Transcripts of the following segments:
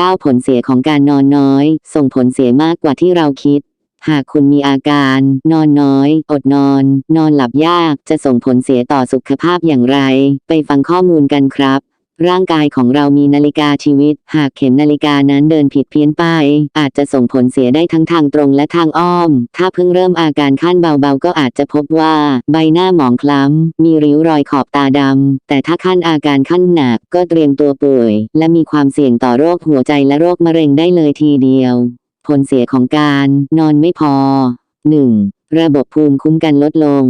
9 ผลเสียของการนอนน้อย ส่งผลเสียมากกว่าที่เราคิด หากคุณมีอาการ นอนน้อย อดนอน นอนหลับยาก จะส่งผลเสียต่อสุขภาพอย่างไร ไปฟังข้อมูลกันครับ ร่างกายของเรามีนาฬิกาชีวิต หากเข็มนาฬิกานั้นเดินผิดเพี้ยนไป อาจจะส่งผลเสียได้ทั้งทางตรงและทางอ้อม ถ้าเพิ่งเริ่มอาการขั้นเบาๆ ก็อาจจะพบว่า ใบหน้าหมองคล้ำ มีริ้วรอยขอบตาดำ แต่ถ้าขั้นอาการขั้นหนักก็เตรียมตัวป่วย และมีความเสี่ยงต่อโรคหัวใจและโรคมะเร็งได้เลยทีเดียว ผลเสียของการนอนไม่พอ 1. ระบบภูมิคุ้มกันลดลง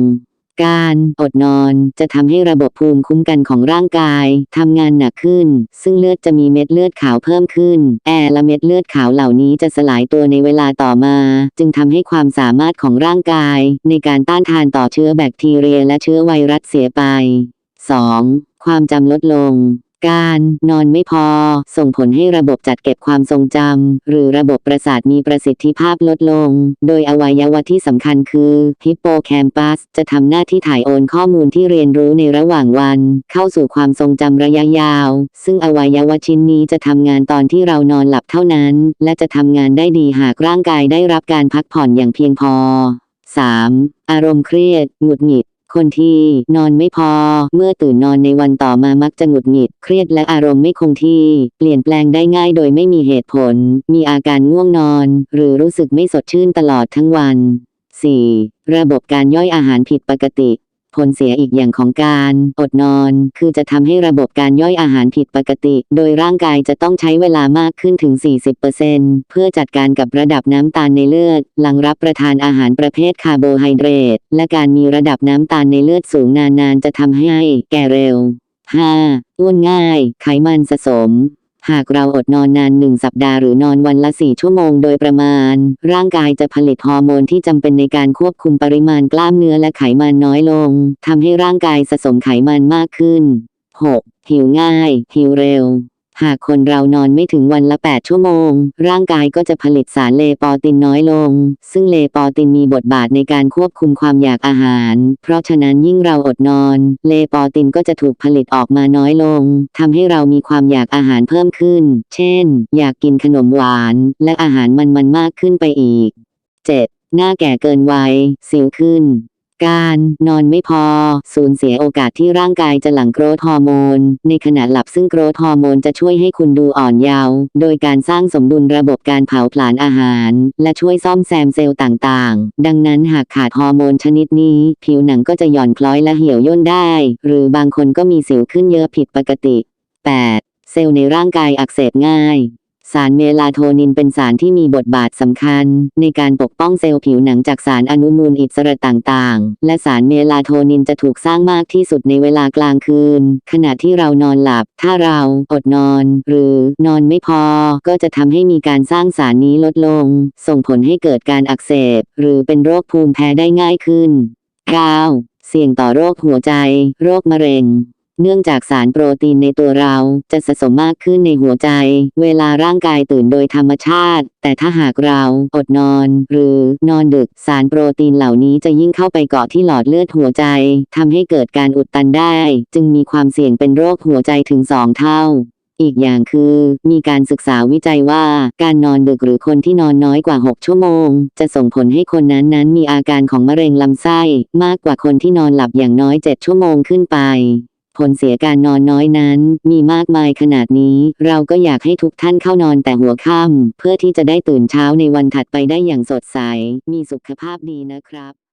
การอดนอนจะทำให้ระบบภูมิคุ้มกันของร่างกายทำงานหนักขึ้น ซึ่งเลือดจะมีเม็ดเลือดขาวเพิ่มขึ้น แอร์และเม็ดเลือดขาวเหล่านี้จะสลายตัวในเวลาต่อมา จึงทำให้ความสามารถของร่างกาย ในการต้านทานต่อเชื้อแบคทีเรียและเชื้อไวรัสเสียไป 2. ความจำลดลง การนอนไม่พอ ส่งผลให้ระบบจัดเก็บความทรงจำหรือระบบประสาทมีประสิทธิภาพลดลง โดยอวัยวะที่สำคัญคือฮิปโปแคมปัสจะทำหน้าที่ถ่ายโอนข้อมูลที่เรียนรู้ในระหว่างวัน เข้าสู่ความทรงจำระยะยาว ซึ่งอวัยวะชิ้นนี้จะทำงานตอนที่เรานอนหลับเท่านั้น และจะทำงานได้ดีหากร่างกายได้รับการพักผ่อนอย่างเพียงพอ 3. อารมณ์เครียด หงุดหงิด คนที่นอนไม่พอ เมื่อตื่นนอนในวันต่อมามักจะหงุดหงิด เครียดและอารมณ์ไม่คงที่ เปลี่ยนแปลงได้ง่ายโดยไม่มีเหตุผล มีอาการง่วงนอน หรือรู้สึกไม่สดชื่นตลอดทั้งวัน 4. ระบบการย่อยอาหารผิดปกติ ผลเสียอีกอย่างของการอดนอน คือจะทำให้ระบบการย่อยอาหารผิดปกติ โดยร่างกายจะต้องใช้เวลามากขึ้นถึง 40%เพื่อจัดการกับระดับน้ำตาลในเลือด หลังรับประทานอาหารประเภทคาร์โบไฮเดรตและการมีระดับน้ำตาลในเลือดสูงนานๆ จะทำให้แก่เร็ว 5. อ้วนง่าย ไขมันสะสม หากเราอดนอนนานหนึ่งสัปดาห์หรือนอนวันละสี่ชั่วโมงโดยประมาณ ร่างกายจะผลิตฮอร์โมนที่จำเป็นในการควบคุมปริมาณกล้ามเนื้อและไขมันน้อยลงทำให้ร่างกายสะสมไขมันมากขึ้น 6. หิวง่าย หิวเร็ว หากคนเรานอนไม่ถึงวันละ 8 ชั่วโมง ร่างกายก็จะผลิตสารเลปอตินน้อยลง ซึ่งเลปอตินมีบทบาทในการควบคุมความอยากอาหาร เพราะฉะนั้นยิ่งเราอดนอน เลปอตินก็จะถูกผลิตออกมาน้อยลงทำให้เรามีความอยากอาหารเพิ่มขึ้น เช่น อยากกินขนมหวาน และอาหารมันๆมากขึ้นไปอีก 7. หน้าแก่เกินวัยสิวขึ้น การนอนไม่พอ สูญเสียโอกาสที่ร่างกายจะหลั่งโกรทฮอร์โมน ในขณะหลับซึ่งโกรทฮอร์โมนจะช่วยให้คุณดูอ่อนเยาว์โดยการสร้างสมดุลระบบการเผาผลาญอาหาร และช่วยซ่อมแซมเซลล์ต่างๆ ดังนั้นหากขาดฮอร์โมนชนิดนี้ ผิวหนังก็จะหย่อนคล้อยและเหี่ยวย่นได้ หรือบางคนก็มีสิวขึ้นเยอะผิดปกติ 8. เซลล์ในร่างกายอักเสบง่าย สารเมลาโทนินเป็นสารที่มีบทบาทสำคัญ ในการปกป้องเซลล์ผิวหนังจากสารอนุมูลอิสระต่างๆ และสารเมลาโทนินจะถูกสร้างมากที่สุดในเวลากลางคืน ขณะที่เรานอนหลับ ถ้าเราอดนอน หรือนอนไม่พอ ก็จะทำให้มีการสร้างสารนี้ลดลง ส่งผลให้เกิดการอักเสบ หรือเป็นโรคภูมิแพ้ได้ง่ายขึ้น 9. เสี่ยงต่อโรคหัวใจ โรคมะเร็ง เนื่องจากสารโปรตีนในตัวเราจะสะสมมากขึ้นในหัวใจ เวลาร่างกายตื่นโดยธรรมชาติ แต่ถ้าหากเราอดนอน หรือนอนดึกสารโปรตีนเหล่านี้จะยิ่งเข้าไปเกาะที่หลอดเลือดหัวใจทำให้เกิดการอุดตันได้ จึงมีความเสี่ยงเป็นโรคหัวใจถึงสองเท่าอีกอย่างคือ มีการศึกษาวิจัยว่า การนอนดึกหรือคนที่นอนน้อยกว่า 6 ชั่วโมง จะส่งผลให้คนนั้นนั้นมีอาการของมะเร็งลำไส้ มากกว่าคนที่นอนหลับอย่างน้อย 7 ชั่วโมงขึ้นไป ผลเสียการนอนน้อยนั้น มีมากมายขนาดนี้ เราก็อยากให้ทุกท่านเข้านอนแต่หัวค่ำเพื่อที่จะได้ตื่นเช้าในวันถัดไปได้อย่างสดใส มีสุขภาพดีนะครับ